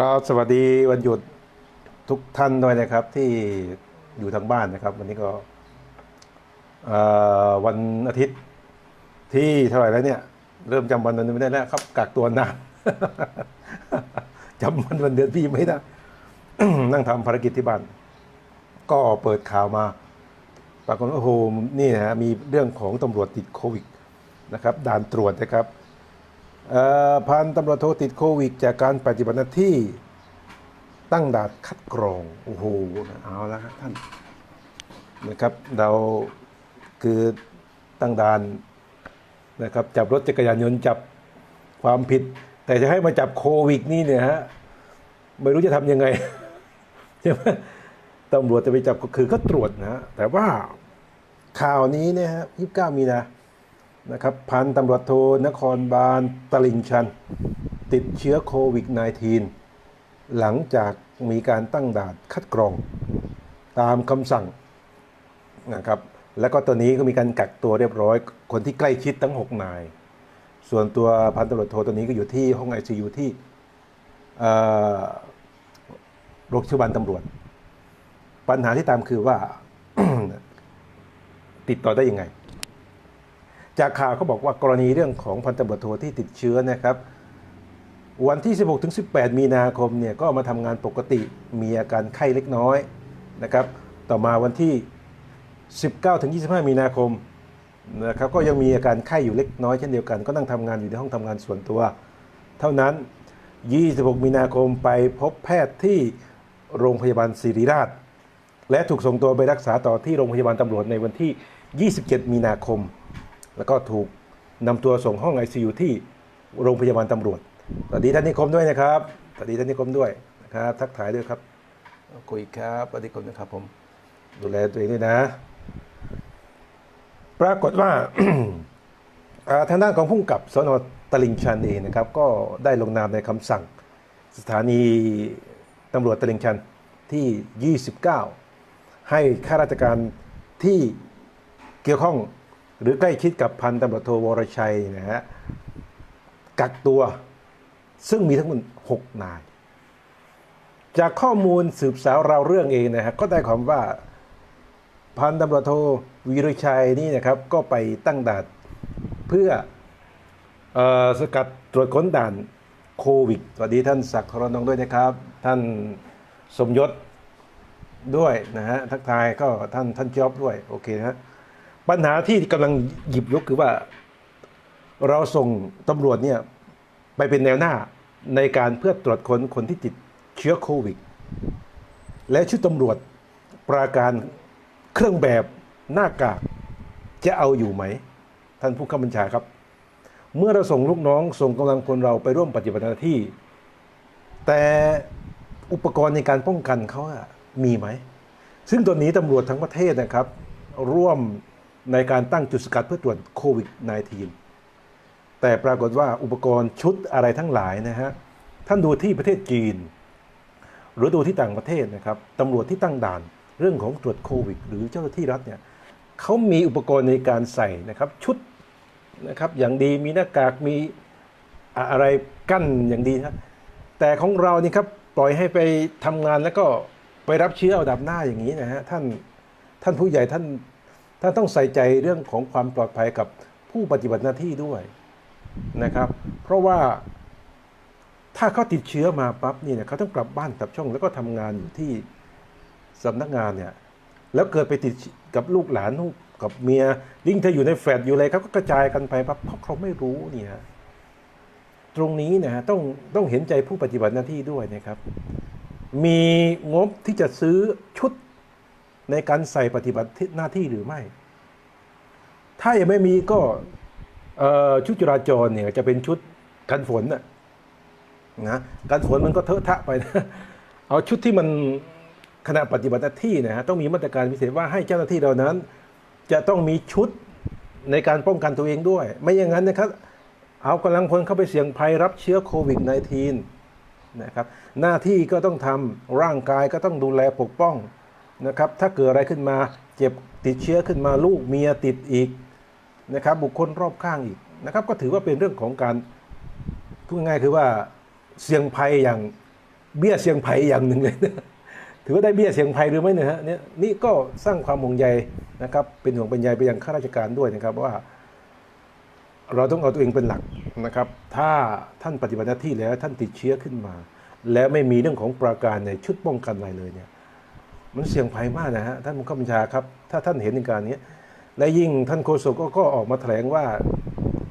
ครับสวัสดีวันหยุดทุกท่านด้วยนะครับที่อยู่ทางบ้านนะครับ วันนี้ก็วันอาทิตย์ที่เท่าไหร่แล้วเนี่ย เริ่มจำวันนั้นไม่ได้แล้วครับกักตัวนานจำวันวันเดือนพี่ไม่ได้นั่งทำภารกิจที่บ้าน ก็เปิดข่าวมาปรากฏว่าโอ้โหนี่นะฮะมีเรื่องของตำรวจติดโควิดนะครับด่านตรวจนะครับ พันตำรวจโทติดโควิด จากการปฏิบัติหน้าที่ตั้งด่านคัดกรอง โอ้โห เอาละท่านนะครับ เราคือตั้งด่านนะครับ จับรถจักรยานยนต์จับความผิด แต่จะให้มาจับโควิดนี่เนี่ยฮะ ไม่รู้จะทำยังไงใช่ไหมตำรวจจะไปจับก็คือก็ตรวจนะฮะแต่ว่าข่าวนี้เนี่ยฮะ29มีนา นะครับพันตำรวจโทนครบาลตลิ่งชัน ติดเชื้อโควิด -19 หลังจากมีการตั้งด่านคัดกรอง ตามคำสั่งนะครับแล้วก็ตัวนี้ก็มีการกักตัวเรียบร้อย คนที่ใกล้ชิดทั้ง 6 นาย ส่วนตัวพันตำรวจโทตัวนี้ก็อยู่ที่ห้องไอซียูที่โรงพยาบาลตำรวจ ปัญหาที่ตามคือว่า ติดต่อได้ยังไง จากข่าวเขาบอกว่ากรณีเรื่องของพันตำรวจโทที่ติดเชื้อนะครับ วันที่ 16ถึง18 มีนาคมเนี่ยก็มาทำงานปกติมีอาการไข้เล็กน้อยนะครับต่อมาวันที่ 19ถึง25 มีนาคมนะครับก็ยังมีอาการไข้อยู่เล็กน้อยเช่นเดียวกัน ก็นั่งทำงานอยู่ในห้องทำงานส่วนตัว เท่านั้น 26 มีนาคมไปพบแพทย์ที่โรงพยาบาลศิริราช และถูกส่งตัวไปรักษาต่อที่โรงพยาบาลตำรวจในวันที่ 27 มีนาคม แล้วก็ถูกนำตัวส่งห้อง ICU ที่โรงพยาบาลตำรวจ สวัสดีท่านนิคมด้วยนะครับ สวัสดีท่านนิคมด้วยนะครับ ทักทายด้วยครับ คุยครับสวัสดีครับนะครับผม ดูแลตัวเองด้วยนะ ปรากฏว่าอ่าทางด้านของผู้กำกับสนตลิ่งชันเองนะครับ ก็ได้ลงนามในคำสั่ง สถานีตำรวจตลิ่งชันที่ 29 ให้ข้าราชการที่เกี่ยวข้อง หรือใกล้ชิดกับพันตำรวจโทวรชัยนะฮะกักตัวซึ่งมีทั้งหมด6นาย จากข้อมูลสืบสาวเราวเรื่องเองนะฮะก็ได้ความว่าพันตำรวจโทวีรชัยนี่นะครับก็ไปตั้งด่านเพื่อออสกัดตรวจค้นด่านโควิดสวัสดีท่านศักดิ์ทรนองด้วยนะครับ ท่านสมยศด้วยนะฮะทักทายก็ท่านท่านจ๊อบด้วย โอเคนะฮะ ปัญหาที่กำลังหยิบยกคือว่า เราส่งตำรวจเนี่ยไปเป็นแนวหน้าในการเพื่อตรวจค้นคนที่ติดเชื้อโควิด และชุดตำรวจปราการเครื่องแบบหน้ากากจะเอาอยู่ไหม ท่านผู้ข้าบัญชาครับ เมื่อเราส่งลูกน้องส่งกำลังคนเราไปร่วมปฏิบัติหน้าที่ แต่อุปกรณ์ในการป้องกันเขามีไหม ซึ่งตัวนี้ตำรวจทั้งประเทศนะครับ ร่วม ในการตั้งจุดสกัดเพื่อตรวจโควิด -19 แต่ปรากฏว่าอุปกรณ์ชุดอะไรทั้งหลายนะฮะ ท่านดูที่ประเทศจีน หรือดูที่ต่างประเทศนะครับตำรวจที่ตั้งด่านเรื่องของตรวจโควิด หรือเจ้าหน้าที่รัฐเนี่ยเขามีอุปกรณ์ในการใส่นะครับชุดนะครับอย่างดีมีหน้ากากมีอะไรกั้นอย่างดีนะแต่ของเรานี่ครับปล่อยให้ไปทำงานแล้วก็ไปรับเชื้อเอาดับหน้าอย่างนี้นะฮะท่านท่านผู้ใหญ่ท่าน ท่านต้องใส่ใจเรื่องของความปลอดภัยกับผู้ปฏิบัติหน้าที่ด้วยนะครับ เพราะว่าถ้าเขาติดเชื้อมาปั๊บเนี่ยเขาต้องกลับบ้านกลับช่อง แล้วก็ทำงานอยู่ที่สำนักงานเนี่ยแล้วเกิดไปติดกับลูกหลานลูกกับเมียยิ่งถ้าอยู่ในแฟลตอยู่อะไรเขาก็กระจายกันไปปั๊บเพราะเขาไม่รู้เนี่ยตรงนี้นะฮะต้องต้องเห็นใจผู้ปฏิบัติหน้าที่ด้วยนะครับ มีงบที่จะซื้อชุด ในการใส่ปฏิบัติหน้าที่หรือไม่ ถ้ายังไม่มีก็ชุดจราจรเนี่ยจะเป็นชุดกันฝนนะนะการฝนมันก็เทอะทะไปนะเอาชุดที่มันขณะปฏิบัติหน้าที่นะฮะต้องมีมาตรการพิเศษว่าให้เจ้าหน้าที่เหล่านั้น จะต้องมีชุดในการป้องกันตัวเองด้วย ไม่อย่างนั้นนะครับ เอากำลังพลเข้าไปเสี่ยงภัยรับเชื้อโควิด -19 นะครับ หน้าที่ก็ต้องทำร่างกายก็ต้องดูแลปกป้อง นะครับถ้าเกิดอะไรขึ้นมาเจ็บติดเชื้อขึ้นมาลูกเมียติดอีกนะครับบุคคลรอบข้างอีกนะครับก็ถือว่าเป็นเรื่องของการพูดง่ายคือว่าเสี่ยงภัยอย่างเบี้ยเสี่ยงไผ่อย่างหนึ่งเลยนะถือว่าได้เบี้ยเสี่ยงไผ่หรือไม่เนี่ยฮะเนี่ยนี่ก็สร้างความห่วงใยนะครับเป็นห่วงเป็นใยไปยังข้าราชการด้วยนะครับว่า เราต้องเอาตัวเองเป็นหลักนะครับ ถ้าท่านปฏิบัติหน้าที่แล้วท่านติดเชื้อขึ้นมา แล้วไม่มีเรื่องของประการในชุดป้องกันอะไรเลยเนี่ย มันเสี่ยงภัยมากนะฮะท่านผู้ข้าบัญชาครับ ถ้าท่านเห็นในการนี้ และยิ่งท่านโฆษกก็ก็ออกมาแถลงว่า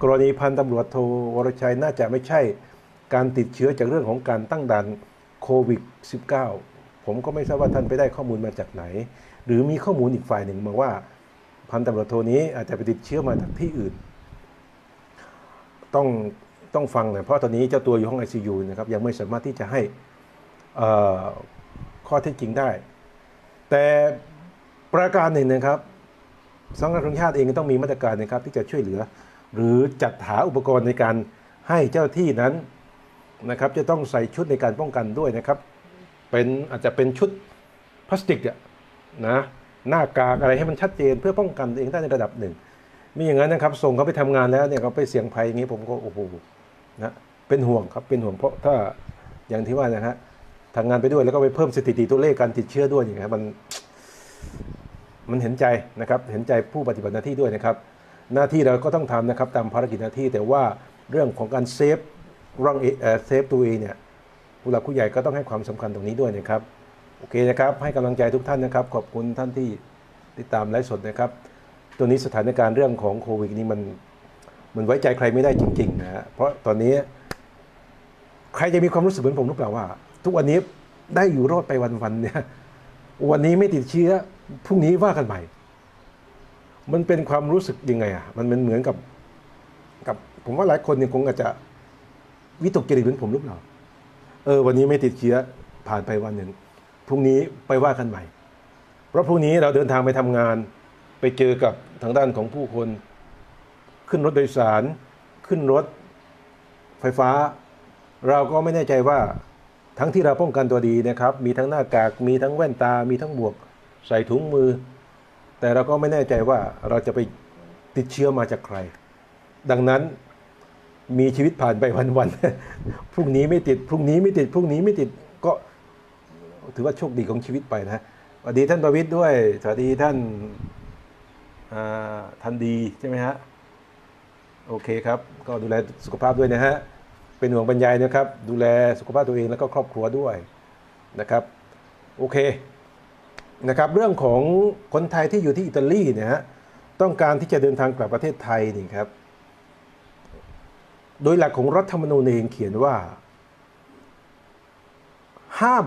กรณีพันตำรวจโทวรชัยน่าจะไม่ใช่การติดเชื้อจากเรื่องของการตั้งด่านโควิด -19 ผมก็ไม่ทราบว่าท่านไปได้ข้อมูลมาจากไหน หรือมีข้อมูลอีกฝ่ายหนึ่งมาว่า พันตำรวจโทนี้อาจจะไปติดเชื้อมาจากที่อื่น ต้องต้องฟังหน่อยเพราะตอนนี้เจ้าตัวอยู่ห้อง ICU นะครับยังไม่สามารถที่จะให้ข้อเท็จจริงได้ แต่ประการหนึ่งนะครับสังกัดของชาติเองต้องมีมาตรการนะครับที่จะช่วยเหลือ หรือจัดหาอุปกรณ์ในการให้เจ้าที่นั้นนะครับ จะต้องใส่ชุดในการป้องกันด้วยนะครับ เป็นอาจจะเป็นชุดพลาสติกนะหน้ากากอะไรให้มันชัดเจนเพื่อป้องกันตัวเองได้ในระดับหนึ่งมีอย่างนั้นนะครับ ส่งเขาไปทำงานแล้วเนี่ยเขาไปเสี่ยงภัยอย่างนี้ผมก็โอ้โหนะเป็นห่วงครับเป็นห่วงเพราะถ้าอย่างที่ว่านะฮะ ทำงานไปด้วยแล้วก็ไปเพิ่มสถิติตัวเลขการติดเชื้อด้วยอย่างเงี้ยมันมันเห็นใจนะครับเห็นใจผู้ปฏิบัติหน้าที่ด้วยนะครับ หน้าที่เราก็ต้องทำนะครับตามภารกิจหน้าที่แต่ว่าเรื่องของการเซฟร่างเอเอ่อเซฟตัวเองเนี่ยผู้หลักผู้ใหญ่ก็ต้องให้ความสำคัญตรงนี้ด้วยนะครับโอเคนะครับ ให้กำลังใจทุกท่านนะครับ ขอบคุณท่านที่ติดตามไลฟ์สดนะครับ ตัวนี้สถานการณ์เรื่องของโควิดนี้มันมันไว้ใจใครไม่ได้จริงๆนะฮะเพราะตอนนี้ใครจะมีความรู้สึกเหมือนผมหรือเปล่าว่า ทุกวันนี้ได้อยู่รอดไปวันๆเนี่ย วันนี้ไม่ติดเชื้อพรุ่งนี้ว่ากันใหม่ มันเป็นความรู้สึกยังไงอะ มันเป็นเหมือนกับ กับ ผมว่าหลายคนเนี่ยคงอาจจะวิตกจริตเหมือนผมหรือเปล่าเออ วันนี้ไม่ติดเชื้อผ่านไปวันหนึ่งพรุ่งนี้ไปว่ากันใหม่ เพราะพรุ่งนี้เราเดินทางไปทำงาน ไปเจอกับทางด้านของผู้คน ขึ้นรถโดยสาร ขึ้นรถไฟฟ้า เราก็ไม่แน่ใจว่า ทั้งที่เราป้องกันตัวดีนะครับ มีทั้งหน้ากาก มีทั้งแว่นตา มีทั้งหมวก ใส่ถุงมือ แต่เราก็ไม่แน่ใจว่าเราจะไปติดเชื้อมาจากใคร ดังนั้นมีชีวิตผ่านไปวันๆ พรุ่งนี้ไม่ติด พรุ่งนี้ไม่ติด พรุ่งนี้ไม่ติด ก็ถือว่าโชคดีของชีวิตไปนะสวัสดีท่านประวิทย์ด้วย สวัสดีท่านท่านดีใช่ไหมฮะ โอเคครับ ก็ดูแลสุขภาพด้วยนะฮะ เป็นห่วงบรรยายนะครับ ดูแลสุขภาพตัวเองแล้วก็ครอบครัวด้วยนะครับโอเคนะครับเรื่องของคนไทยที่อยู่ที่อิตาลีเนี่ยฮะต้องการที่จะเดินทางกลับประเทศไทยนี่ครับ โดยหลักของรัฐธรรมนูญเองเขียนว่า ห้าม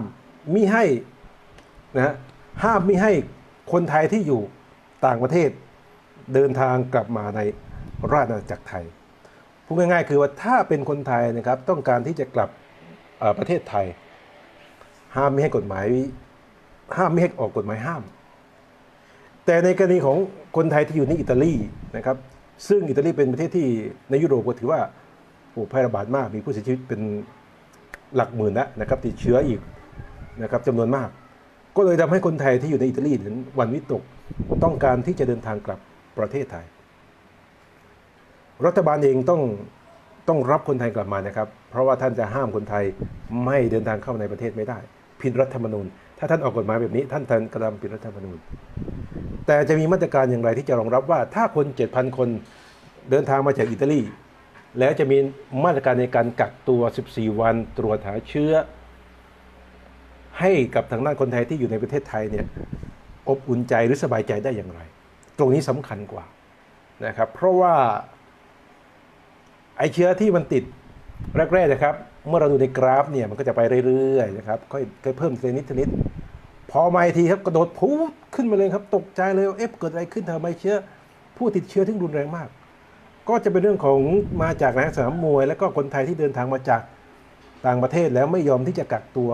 มิให้นะฮะห้ามมิให้คนไทยที่อยู่ต่างประเทศเดินทางกลับมาในราชอาณาจักรไทย พูดง่ายๆ คือว่าถ้าเป็นคนไทยนะครับต้องการที่จะกลับประเทศไทย ห้ามไม่ให้กฎหมายห้ามไม่ให้ออกกฎหมายห้าม แต่ในกรณีของคนไทยที่อยู่ในอิตาลีนะครับซึ่งอิตาลีเป็นประเทศที่ในยุโรปก็ถือว่าโอ้แพร่ระบาดมากมีผู้เสียชีวิตเป็นหลักหมื่นแล้วนะครับติดเชื้ออีกนะครับจำนวนมาก ก็เลยทำให้คนไทยที่อยู่ในอิตาลีนั้นวันวิตกต้องการที่จะเดินทางกลับประเทศไทย รัฐบาลเองต้องต้องรับคนไทยกลับมานะครับ เพราะว่าท่านจะห้ามคนไทยไม่เดินทางเข้าในประเทศไม่ได้ ผิดรัฐธรรมนูญ ถ้าท่านออกกฎหมายแบบนี้ ท่านทันกระทำผิดรัฐธรรมนูญ แต่จะมีมาตรการอย่างไรที่จะรองรับว่าถ้าคน7,000 คนเดินทางมาจากอิตาลีแล้วจะมีมาตรการในการกักตัว 14 วันตรวจหาเชื้อ ให้กับทางด้านคนไทยที่อยู่ในประเทศไทยเนี่ยอบอุ่นใจหรือสบายใจได้อย่างไร ตรงนี้สำคัญกว่านะครับ เพราะว่า ไอเชื้อที่มันติดแรกๆนะครับ เมื่อเราดูในกราฟเนี่ยมันก็จะไปเรื่อยๆนะครับค่อยค่อยเพิ่มทีนิดทีนิดพอมาทีครับกระโดดพูดขึ้นมาเลยครับตกใจเลยเอ๊ะเกิดอะไรขึ้นทำไมเชื้อ ผู้ติดเชื้อถึงรุนแรงมาก ก็จะเป็นเรื่องของมาจากนักสนามมวย แล้วก็คนไทยที่เดินทางมาจากต่างประเทศแล้วไม่ยอมที่จะกักตัว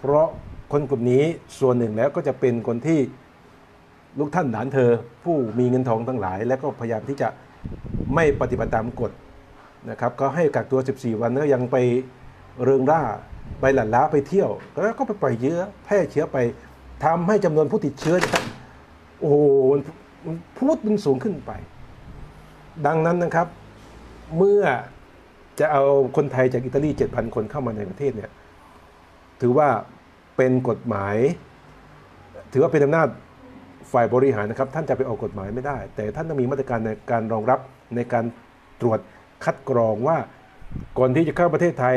เพราะคนกลุ่มนี้ส่วนหนึ่งแล้วก็จะเป็นคนที่ลูกท่านหลานเธอ ผู้มีเงินทองทั้งหลาย แล้วก็พยายามที่จะไม่ปฏิบัติตามกฎ นะครับก็ให้กักตัว 14 วันแล้วยังไปเริงร่าไปหลั่นล้าไปเที่ยวแล้วก็ไปปล่อยเชื้อแพร่เชื้อไปทำให้จำนวนผู้ติดเชื้อนะครับโอ้โหมันพูดมันสูงขึ้นไป ดังนั้นนะครับ เมื่อจะเอาคนไทยจากอิตาลี7,000 คนเข้ามาในประเทศเนี่ยถือว่าเป็นกฎหมาย ถือว่าเป็นอำนาจฝ่ายบริหารนะครับ ท่านจะไปออกกฎหมายไม่ได้ แต่ท่านต้องมีมาตรการในการรองรับในการตรวจ คัดกรองว่าก่อนที่จะเข้าประเทศไทย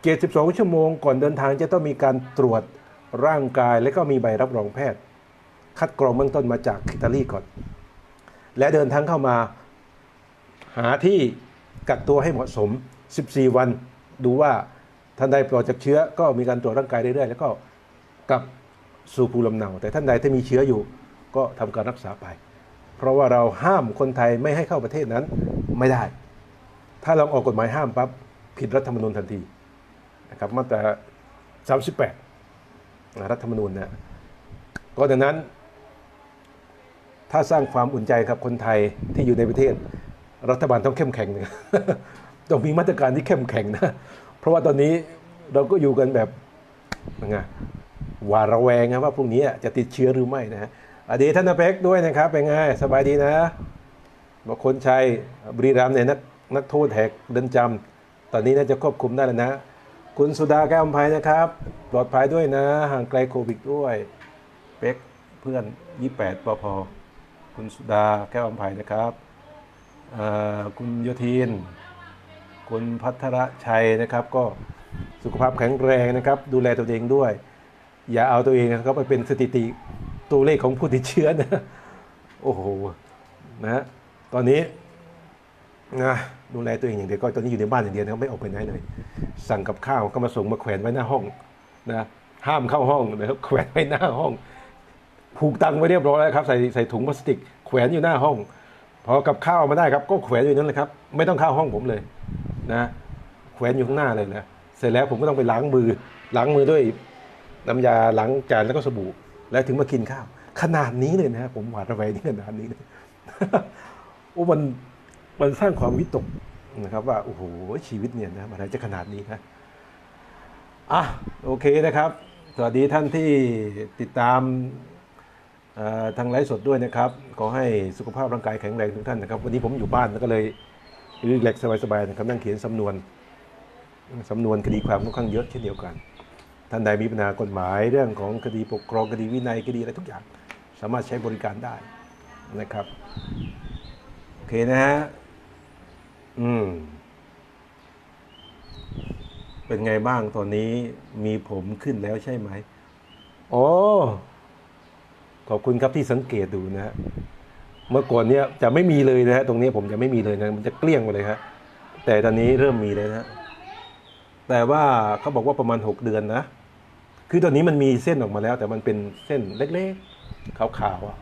72 ชั่วโมงก่อนเดินทางจะต้องมีการตรวจร่างกายและก็มีใบรับรองแพทย์ คัดกรองเบื้องต้นมาจากอิตาลีก่อน และเดินทางเข้ามาหาที่กักตัวให้เหมาะสม 14 วัน ดูว่าท่านใดปลอดจากเชื้อก็มีการตรวจร่างกายเรื่อยๆ แล้วก็กลับสู่ภูมิลำเนา แต่ท่านใดที่มีเชื้ออยู่ก็ทำการรักษาไป เพราะว่าเราห้ามคนไทยไม่ให้เข้าประเทศนั้นไม่ได้ ถ้าเราออกกฎหมายห้ามปั๊บผิดรัฐธรรมนูญทันทีนะครับมาตรา38นะรัฐธรรมนูญนะก็ดังนั้น ถ้าสร้างความอุ่นใจครับคนไทยที่อยู่ในประเทศ รัฐบาลต้องเข้มแข็งนะต้องมีมาตรการที่เข้มแข็งนะ เพราะว่าตอนนี้เราก็อยู่กันแบบไงหวาดระแวงนะว่าพรุ่งนี้จะติดเชื้อหรือไม่นะฮะอดีตท่านนเป็กด้วยนะครับเป็นไงสบายดีนะบอกคนชัยบรีรัมเนี่ยนัก นักโทษแหกเดินจำ ตอนนี้น่าจะควบคุมได้แล้วนะ คุณสุดาแก้วอภัยนะครับ ปลอดภัยด้วยนะ ห่างไกลโควิดด้วย เป็กเพื่อน 28ปพคุณสุดาแก้วอภัยนะครับอ่าคุณโยทิน คุณพัทรชัยนะครับ ก็สุขภาพแข็งแรงนะครับ ดูแลตัวเองด้วย อย่าเอาตัวเองนะครับไปเป็นสถิติตัวเลขของผู้ติดเชื้อนะ โอ้โห นะ ตอนนี้นะ ดูแลตัวเองอย่างเดียวก็ตอนนี้อยู่ในบ้านอย่างเดียวนะครับไม่ออกไปไหนเลย สั่งกับข้าวก็มาส่งมาแขวนไว้หน้าห้องนะห้ามเข้าห้องนะครับแขวนไว้หน้าห้อง ผูกตังไว้เรียบร้อยแล้วครับใส่ใส่ถุงพลาสติก แขวนอยู่หน้าห้อง พอกับข้าวมาได้ครับ ก็แขวนอยู่นั่นเลยครับ ไม่ต้องเข้าห้องผมเลยนะแขวนอยู่ข้างหน้าเลยนะเสร็จแล้วผมก็ต้องไปล้างมือล้างมือด้วยน้ำยาล้างจานแล้วก็สบู่ แล้วถึงมากินข้าว ขนาดนี้เลยนะผมหวาดระแวงนี่ขนาดนี้เลยโอ้มัน มันสร้างความวิตกนะครับ ว่าโอ้โหชีวิตเนี่ยนะมันอะไรจะขนาดนี้นะอะโอเคนะครับ สวัสดีท่านที่ติดตามทางไลฟ์สดด้วยนะครับ ขอให้สุขภาพร่างกายแข็งแรงทุกท่านนะครับ วันนี้ผมอยู่บ้านแล้วก็เลยรีแลกซ์สบายๆนะครับนั่งเขียนสำนวนสำนวนคดีความค่อนข้างเยอะเช่นเดียวกัน ท่านใดมีปัญหากฎหมายเรื่องของคดีปกครองคดีวินัยคดีอะไรทุกอย่าง สามารถใช้บริการได้นะครับ โอเคนะฮะ อืม เป็นไงบ้างตอนนี้มีผมขึ้นแล้วใช่ไหมโอ้ขอบคุณครับที่สังเกตดูนะฮะ เมื่อก่อนเนี้ยจะไม่มีเลยนะฮะ ตรงนี้ผมจะไม่มีเลยนะ มันจะเกลี้ยงไปเลยครับแต่ตอนนี้เริ่มมีเลยนะแต่ว่าเขาบอกว่าประมาณหกเดือนนะ คือตอนนี้มันมีเส้นออกมาแล้ว แต่มันเป็นเส้นเล็กๆขาวๆอะ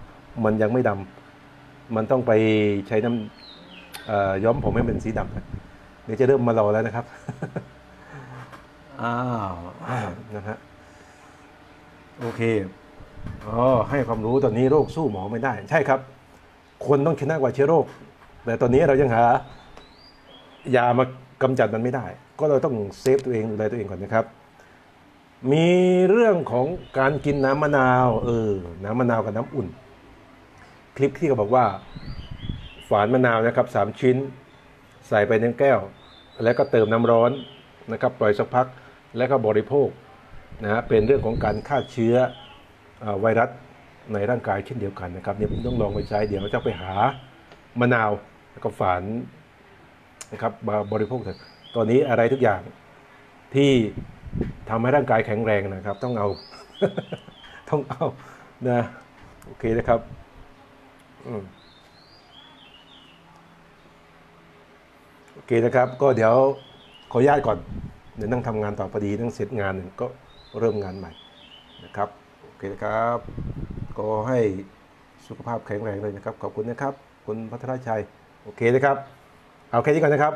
มันยังไม่ดำมันต้องไปใช้น้ำ ย้อมผมให้เป็นสีดำนะเดี๋ยวจะเริ่มมารอแล้วนะครับอ้าวอ้าวนะฮะโอเคอ๋อให้ความรู้ตอนนี้โรคสู้หมอไม่ได้ ใช่ครับ คนต้องชนะกว่าเชื้อโรค แต่ตอนนี้เรายังหายามากำจัดมันไม่ได้ ก็เราต้องเซฟตัวเองดูแลตัวเองก่อนนะครับ มีเรื่องของการกินน้ำมะนาว เออ น้ำมะนาวกับน้ำอุ่น คลิปที่เขาบอกว่า ฝานมะนาวนะครับสามชิ้น ใส่ไปในแก้ว แล้วก็เติมน้ำร้อนนะครับปล่อยสักพักแล้วก็บริโภคนะฮะเป็นเรื่องของการฆ่าเชื้อไวรัสในร่างกายเช่นเดียวกันนะครับเนี่ยผมต้องลองไปใช้เดี๋ยวเราจะไปหามะนาวแล้วก็ฝานนะครับมาบริโภคเถอะตอนนี้อะไรทุกอย่างที่ทำให้ร่างกายแข็งแรงนะครับ ต้องเอา ต้องเอานะโอเคนะครับ อืม โอ เคนะครับก็เดี๋ยวขออนุญาตก่อนเดี๋ยวนั่งทำงานต่อพอดีนั่งเสร็จงานก็เริ่มงานใหม่นะครับโอเคนะครับก็ให้สุขภาพแข็งแรงเลยนะครับ ขอบคุณนะครับ คุณพัทรชัย โอเคนะครับ เอาแค่นี้ก่อนนะครับ